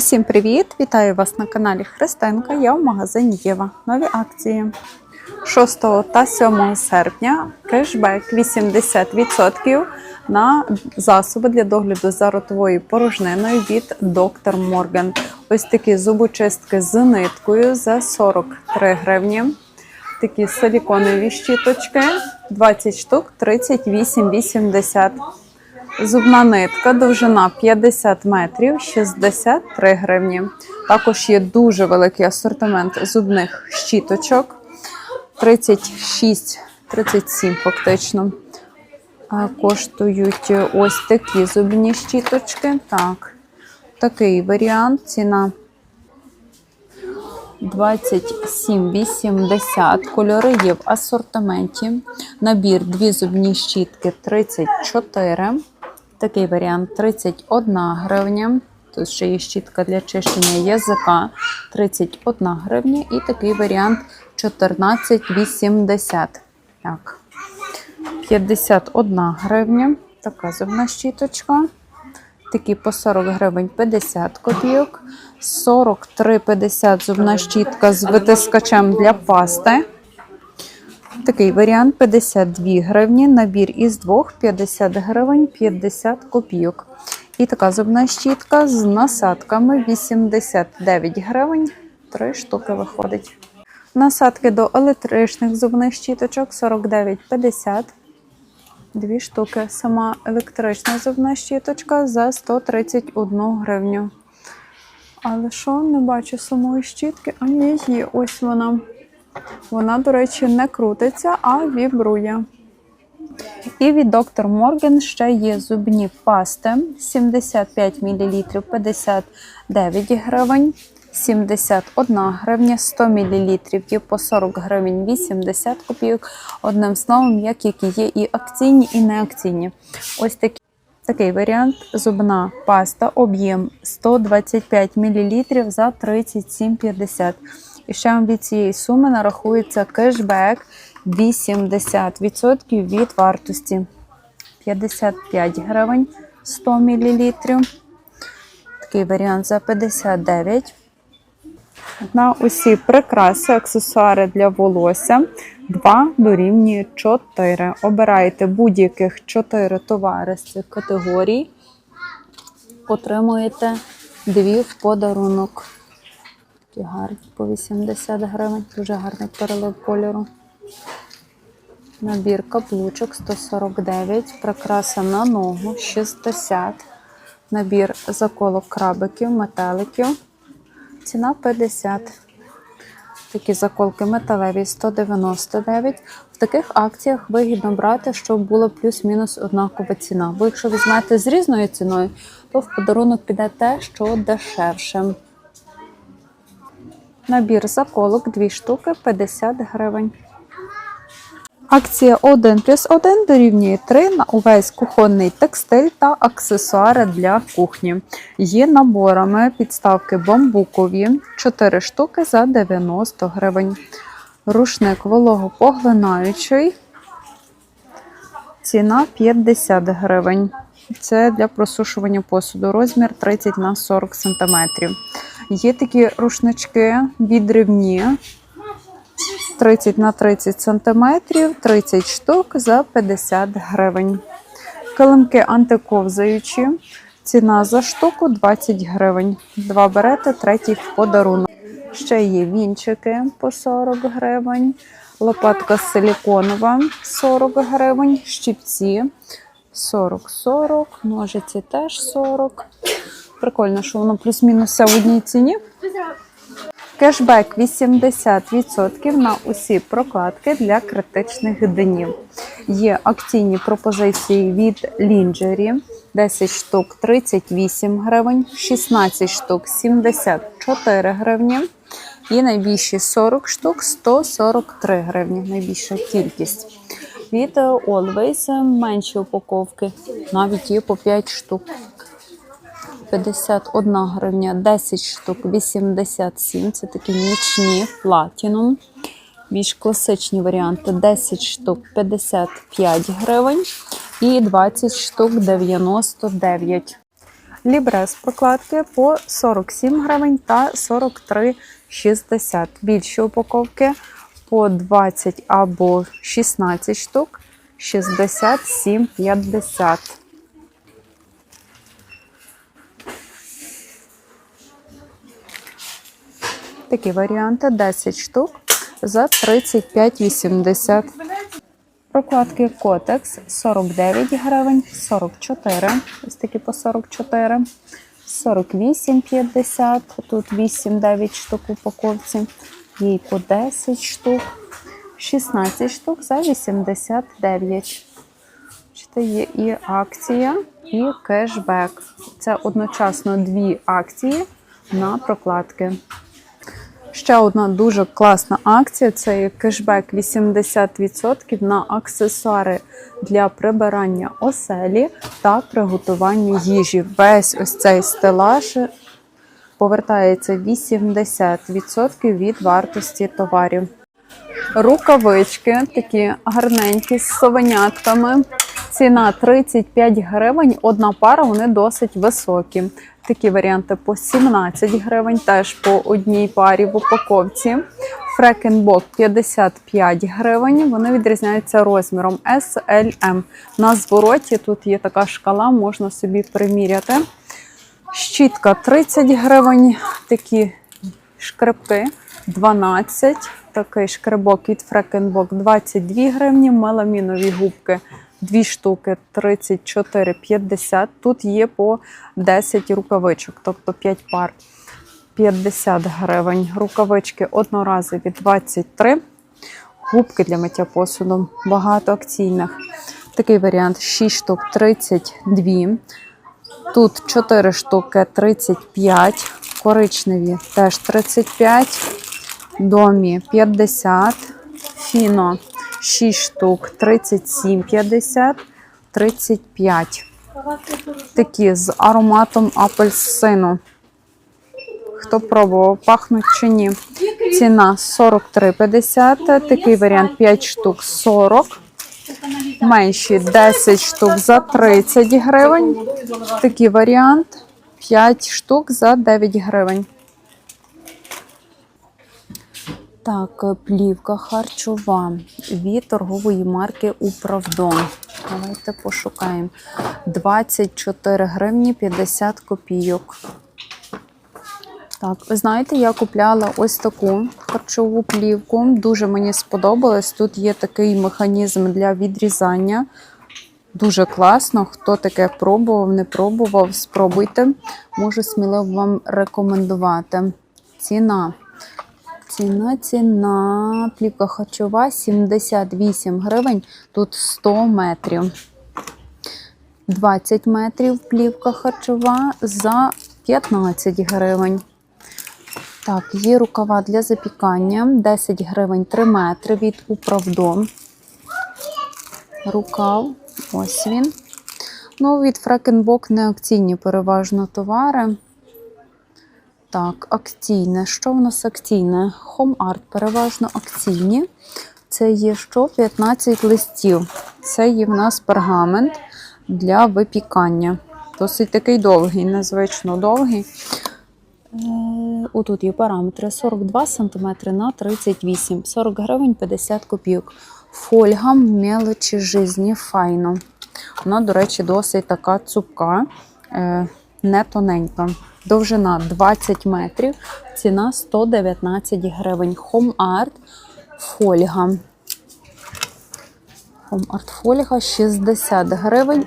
Усім привіт! Вітаю вас на каналі Христинка. Я в магазині Єва. Нові акції. 6 та 7 серпня кешбек 80% на засоби для догляду за ротовою порожниною від Dr. Morgan. Ось такі зубочистки з ниткою за 43 гривні. Такі силіконові щіточки 20 штук 38,80. Зубна нитка, довжина 50 метрів, 63 гривні. Також є дуже великий асортимент зубних щіточок. 36, 37 фактично. Коштують ось такі зубні щіточки. Так, такий варіант. Ціна 27,80. Кольори є в асортименті. Набір дві зубні щітки 34. Такий варіант 31 гривня. Тут ще є щітка для чищення язика 31 гривня. І такий варіант 14,80. Так. 51 гривня. Така зубна щіточка. Такі по 40 гривень 50 копійок. 43,50 зубна щітка з витискачем для пасти. Такий варіант 52 гривні. Набір із двох 50 гривень 50 копійок. І така зубна щітка з насадками 89 гривень. Три штуки виходить. Насадки до електричних зубних щіточок 49,50. Дві штуки. Сама електрична зубна щіточка за 131 гривню. Але що, не бачу самої щітки, а є. Ось вона. Вона, до речі, не крутиться, а вібрує. І від Dr. Morgan ще є зубні пасти 75 мл 59 гривень, 71 гривня, 100 мл є по 40 гривень 80 копійок. Одним словом, як які є і акційні, і неакційні. Ось такі. Такий варіант зубна паста, об'єм 125 мл за 37,50. І ще вам від цієї суми нарахується кешбек 80% від вартості. 55 гривень 100 мл. Такий варіант за 59. На усі прикраси, аксесуари для волосся 2 дорівнює 4. Обираєте будь-яких 4 товари з цих категорій. Отримуєте дві в подарунок. Такі гарні по 80 гривень. Дуже гарний перелив кольору. Набір каплучок 149. Прикраса на ногу 60. Набір заколок крабиків, метеликів. Ціна 50. Такі заколки металеві 199. В таких акціях вигідно брати, щоб була плюс-мінус однакова ціна. Бо якщо візьмете з різною ціною, то в подарунок піде те, що дешевше. Набір заколок 2 штуки 50 гривень. Акція 1 плюс 1 дорівнює 3 на увесь кухонний текстиль та аксесуари для кухні. Є наборами підставки бамбукові 4 штуки за 90 гривень. Рушник вологопоглинаючий. Ціна 50 гривень. Це для просушування посуду. Розмір 30 на 40 см. Є такі рушнички відривні 30 на 30 см, 30 штук за 50 гривень. Килимки антиковзаючі. Ціна за штуку 20 гривень. Два берете, третій в подарунок. Ще є вінчики по 40 гривень. Лопатка силіконова 40 гривень. Щипці 40-40, ножиці теж 40. Прикольно, що воно плюс-мінус все в одній ціні. Кешбек 80% на усі прокладки для критичних днів. Є акційні пропозиції від Лінджері. 10 штук 38 гривень, 16 штук 74 гривні. І найбільші 40 штук 143 гривні. Найбільша кількість. Від Always менші упаковки, навіть є по 5 штук. 51 гривня, 10 штук, 87. Це такі нічні платінум. Більш класичні варіанти 10 штук 55 гривень і 20 штук 99. Лібрес прокладки по 47 гривень та 43,60. Більші упаковки по 20 або 16 штук 67,50. Такі варіанти 10 штук за 35,80. Прокладки Котекс 49 гривень, 44. Ось такі по 44. 48,50. Тут 8-9 штук в упаковці. Є й по 10 штук. 16 штук за 89. Бачите, є і акція, і кешбек. Це одночасно дві акції на прокладки. Ще одна дуже класна акція це кешбек 80% на аксесуари для прибирання оселі та приготування їжі. Весь ось цей стелаж повертається 80% від вартості товарів. Рукавички такі гарненькі з совенятками. Ціна 35 гривень. Одна пара, вони досить високі. Такі варіанти по 17 гривень, теж по одній парі в упаковці. Фрекенбок 55 гривень. Вони відрізняються розміром S, L, M. На звороті тут є така шкала, можна собі приміряти. Щітка 30 гривень, такі шкребки 12. Такий шкребок від Фрекенбок 22 гривні, меламінові губки 2 штуки 34,50. Тут є по 10 рукавичок, тобто 5 пар 50 гривень. Рукавички одноразові 23. Губки для миття посуду багато акційних. Такий варіант 6 штук 32. Тут 4 штуки 35, коричневі теж 35, домі 50, фіно 6 штук 37,50, 35. Такі з ароматом апельсину. Хто пробував, пахнуть чи ні? Ціна 43,50. Такий варіант 5 штук 40. Менші 10 штук за 30 гривень. Такий варіант 5 штук за 9 гривень. Так, плівка харчова від торгової марки Управдом. Давайте пошукаємо. 24 гривні 50 копійок. Так, ви знаєте, я купляла ось таку харчову плівку. Дуже мені сподобалось. Тут є такий механізм для відрізання. Дуже класно. Хто таке пробував, не пробував, спробуйте. Можу сміливо вам рекомендувати. Ціна. Ціна, ціна. Плівка харчова 78 гривень. Тут 100 метрів. 20 метрів плівка харчова за 15 гривень. Так, є рукава для запікання. 10 гривень 3 метри від управдом. Рукав. Ось він. Ну, від Фрекенбок не акційні переважно товари. Так, акційне. Що в нас акційне? Home Art переважно акційні. Це є що? 15 листів. Це є в нас пергамент для випікання. Досить такий довгий, незвично довгий. Е, Отут є параметри 42 см на 38 40 гривень 50 копійок. Фольга мелочі жизні файно. Вона, до речі, досить така цупка, е, не тоненька. Довжина 20 метрів, ціна 119 гривень. Home Art фольга. Home Art фольга 60 гривень.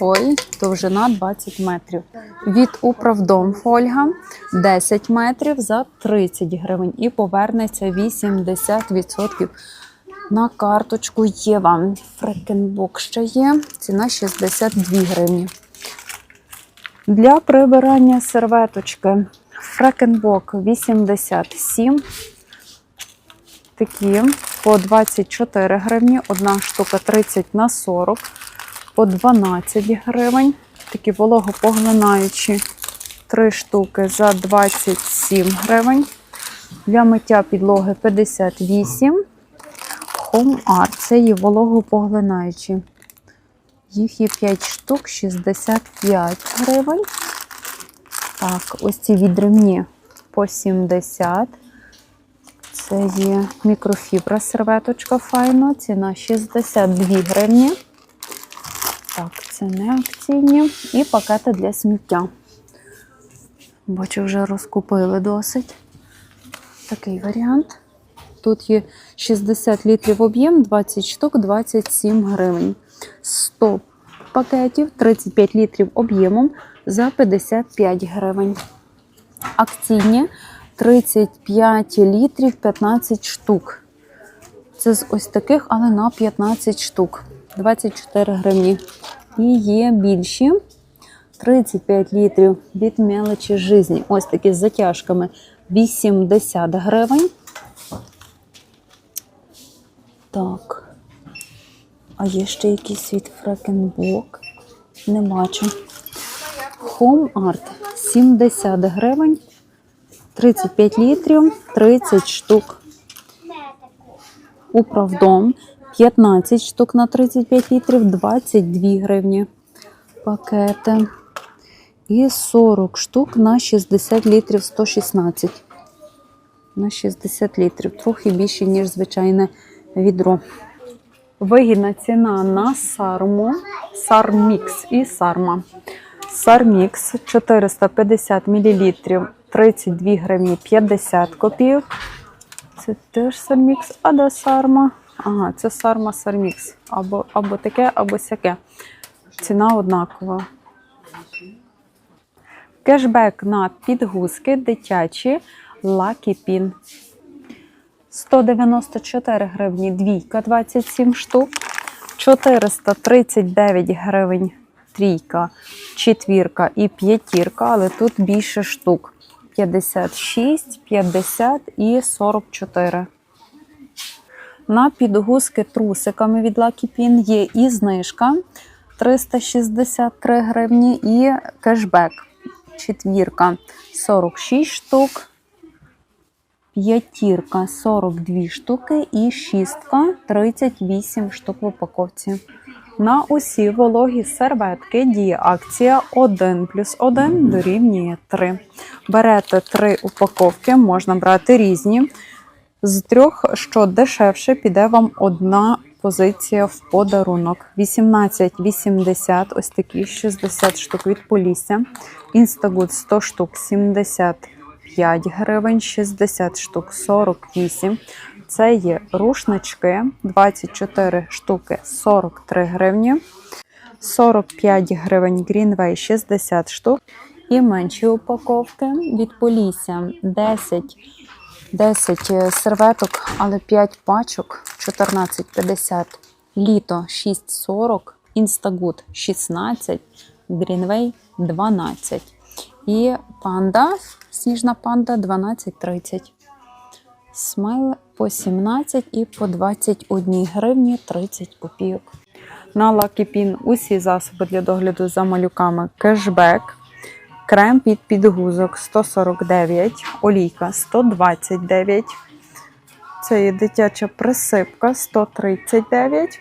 Ой, довжина 20 метрів. Від управдом фольга 10 метрів за 30 гривень і повернеться 80% на карточку є вам. Фрекенбок ще є. Ціна 62 гривні. Для прибирання серветочки Фрекенбок 87. Такі по 24 гривні, одна штука 30 на 40, по 12 гривень. Такі вологопоглинаючі 3 штуки за 27 гривень. Для миття підлоги 58. Home Art це є вологопоглинаючі. Їх є 5 штук, 65 гривень. Так, ось ці відривні по 70. Це є мікрофібра серветочка файно. Ціна 62 гривні. Так, це не акційні. І пакети для сміття. Бачу, вже розкупили досить. Такий варіант. Тут є 60 літрів об'єм, 20 штук, 27 гривень. 100 пакетів, 35 літрів об'ємом за 55 гривень. Акційні 35 літрів 15 штук. Це з ось таких, але на 15 штук. 24 гривні. І є більші 35 літрів від мелочі жизні. Ось такі з затяжками 80 гривень. Так. А є ще якийсь від Фрекенбок. Не бачу. Home Art 70 гривень. 35 літрів, 30 штук. Управдом 15 штук на 35 літрів, 22 гривні пакети. І 40 штук на 60 літрів 116. На 60 літрів. Трохи більше, ніж звичайне відро. Вигідна ціна на сарму, сармікс і сарма. Сармікс 450 мл, 32 гривні 50 копійок. Це теж сармікс, а де сарма? Ага, це сарма сармікс. Або, або таке, або сяке. Ціна однакова. Кешбек на підгузки дитячі Pin. 194 гривні двійка 27 штук. 439 гривень трійка, четвірка і п'ятірка, але тут більше штук. 56, 50 і 44. На підгузки трусиками від Lucky Pin є і знижка 363 гривні, і кешбек. Четвірка 46 штук, п'ятірка 42 штуки і шістка 38 штук в упаковці. На усі вологі серветки діє акція 1 плюс 1 дорівнює 3. Берете 3 упаковки, можна брати різні. З трьох, що дешевше, піде вам одна позиція в подарунок. 18,80, ось такі 60 штук від Полісся. Instagood 100 штук 75 гривень, 60 штук 48. Це є рушнички 24 штуки 43 гривні. 45 гривень Greenway 60 штук. І менші упаковки від Полісся 10 10 серветок, але 5 пачок 14,50. Літо 6,40, Instagood 16, Greenway 12. І панда, сніжна панда 12,30. Смайл по 17 і по 21 гривні 30 копійок. На Pin усі засоби для догляду за малюками кешбек. Крем під підгузок 149, олійка 129. Це є дитяча присипка 139.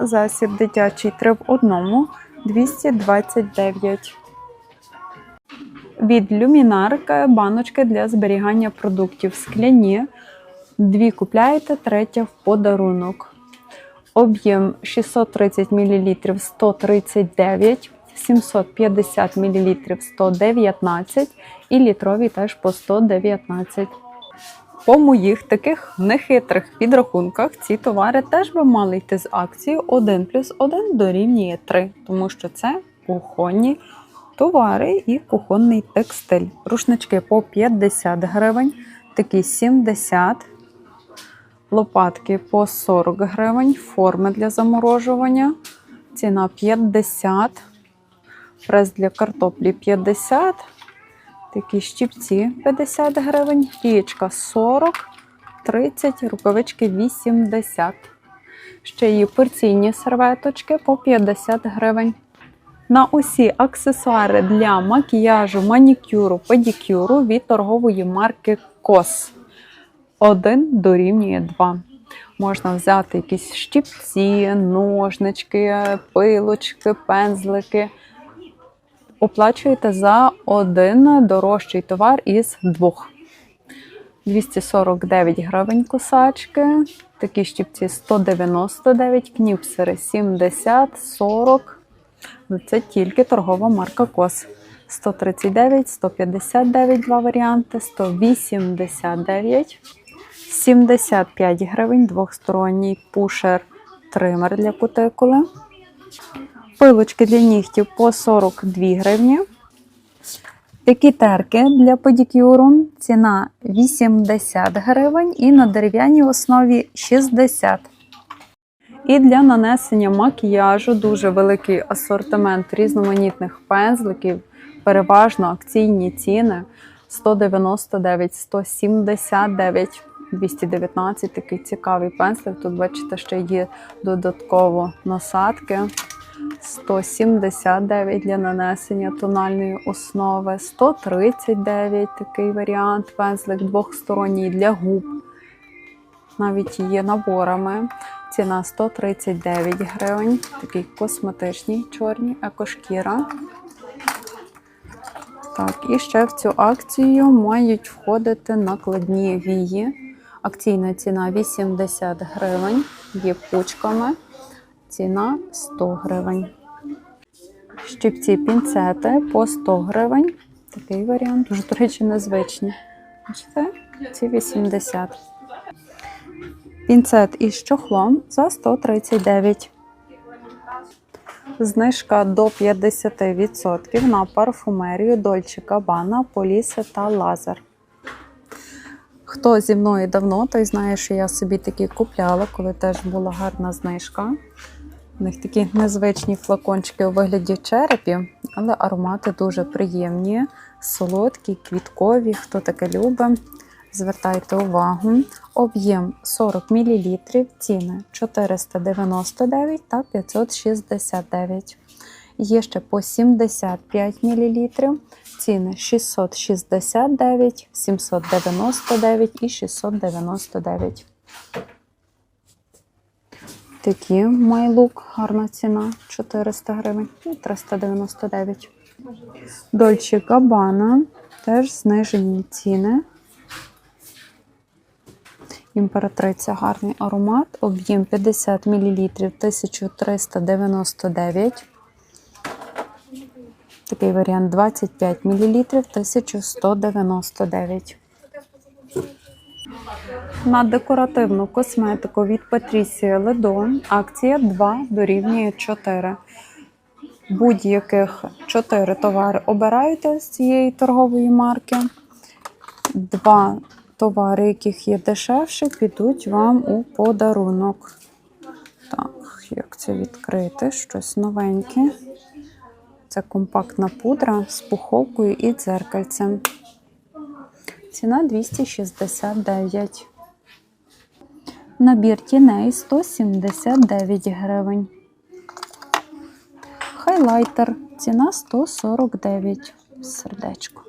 Засіб дитячий 3 в одному 229. Від люмінарка баночки для зберігання продуктів скляні. Дві купляєте, третя в подарунок. Об'єм 630 мл 139, 750 мл 119 і літрові теж по 119. По моїх таких нехитрих підрахунках ці товари теж би мали йти з акцією 1 плюс 1 дорівнює 3, тому що це кухонні товари і кухонний текстиль. Рушнички по 50 гривень, такі 70 лопатки по 40 гривень, форми для заморожування, ціна 50, прес для картоплі 50, такі щипці 50 гривень, пічка 40, 30, рукавички 80. Ще є порційні серветочки по 50 гривень. На усі аксесуари для макіяжу, манікюру, педикюру від торгової марки COS. 1 дорівнює 2. Можна взяти якісь щипці, ножнички, пилочки, пензлики. оплачуєте за один дорожчий товар із двох. 249 гривень кусачки, такі щипці 199, кніпсери 70, 40. Ну, Це тільки торгова марка Кос. 139, 159 два варіанти, 189, 75 гривень, двохсторонній пушер тример для кутикули. Пилочки для нігтів по 42 гривні. Такі терки для педикюру. Ціна 80 гривень і на дерев'яній основі 60. І для нанесення макіяжу дуже великий асортимент різноманітних пензликів, переважно акційні ціни 199, 179, 219 такий цікавий пензлик. Тут бачите, ще є додатково насадки. 179 для нанесення тональної основи, 139 такий варіант, пензлик двохсторонній для губ. Навіть є наборами. Ціна 139 гривень. Такий косметичний чорний екошкіра. Так, і ще в цю акцію мають входити накладні вії. Акційна ціна 80 гривень, є пучками. Ціна 100 гривень. Щипці пінцети по 100 гривень. Такий варіант. Дуже, до речі, незвичні. Бачите? Ці 80. Пінцет із чохлом за 139. Знижка до 50% на парфумерію Dolce Gabbana, Полісе та Лазер. Хто зі мною давно, той знає, що я собі такі купляла, коли теж була гарна знижка. У них такі незвичні флакончики у вигляді черепів, але аромати дуже приємні, солодкі, квіткові. Хто таке любить, звертайте увагу. Об'єм 40 мл, ціни 499 та 569. Є ще по 75 мл, ціни 669, 799 і 699. Такі майлук, гарна ціна 400 гривень і 399. Дольче Габана, теж знижені ціни. Імператриця гарний аромат, об'єм 50 мл 1399. Такий варіант 25 мл 1199. На декоративну косметику від Patricia Ledo акція 2 дорівнює 4. Будь-яких 4 товари обираєте з цієї торгової марки. Два товари, яких є дешевше, підуть вам у подарунок. Так, як це відкрити? Щось новеньке. Це компактна пудра з пуховкою і дзеркальцем. Ціна 269. Набір тіней 179 гривень. Хайлайтер. Ціна 149. Сердечко.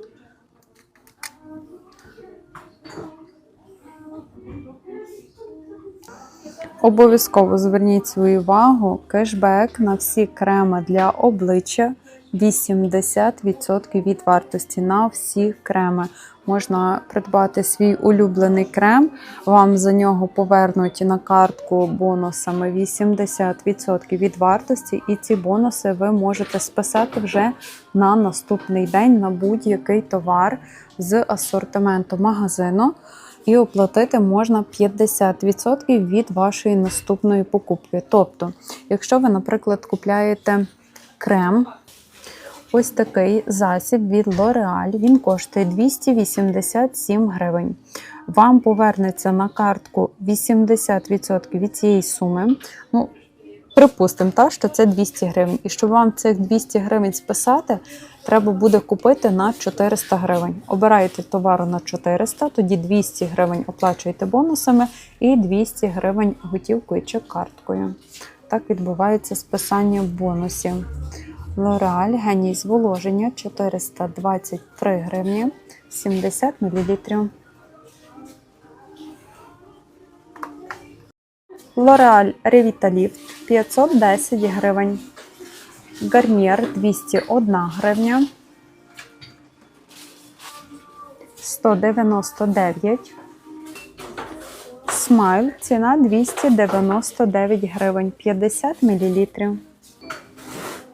Обов'язково зверніть свою увагу. Кешбек на всі креми для обличчя 80% від вартості на всі креми. Можна придбати свій улюблений крем, вам за нього повернуть на картку бонусами 80% від вартості, і ці бонуси ви можете списати вже на наступний день на будь-який товар з асортименту магазину. І оплатити можна 50% від вашої наступної покупки. Тобто, якщо ви, наприклад, купляєте крем, ось такий засіб від L'Oreal, він коштує 287 гривень. Вам повернеться на картку 80% від цієї суми. Ну, Припустимо, та, що це 200 гривень. І щоб вам цих 200 гривень списати, треба буде купити на 400 гривень. Обираєте товару на 400, тоді 200 гривень оплачуєте бонусами і 200 гривень готівкою чи карткою. Так відбувається списання бонусів. L'Oreal геній зволоження 423 гривні 70 мл. L'Oreal Revitalift 510 гривень. Гарнір 201 гривня. 199. Смайл ціна 299 гривень 50 мл.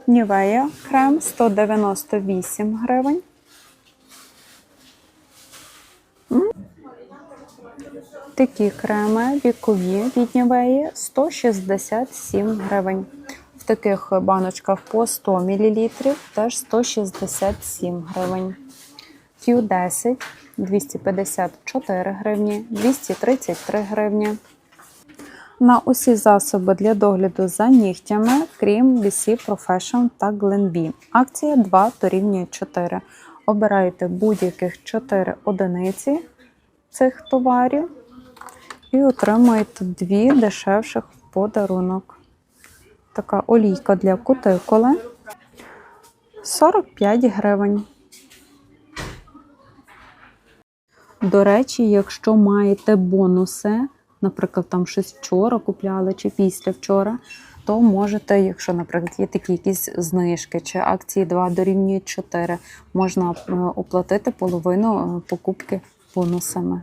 Нівея крем 198 гривень. Такі креми вікові від Нівеї 167 гривень. Таких баночках по 100 мл теж 167 гривень. Q10 254 гривні, 233 гривні. На усі засоби для догляду за нігтями, крім BC Profession та Glenbee. Акція 2 дорівнює 4. Обирайте будь-яких 4 одиниці цих товарів і отримуєте дві дешевших подарунок. Така олійка для кутикули 45 гривень. До речі, якщо маєте бонуси, наприклад, там щось вчора купляли чи після вчора, то можете, якщо, наприклад, є такі якісь знижки чи акції 2 дорівнює 4, можна е, оплатити половину е, покупки бонусами.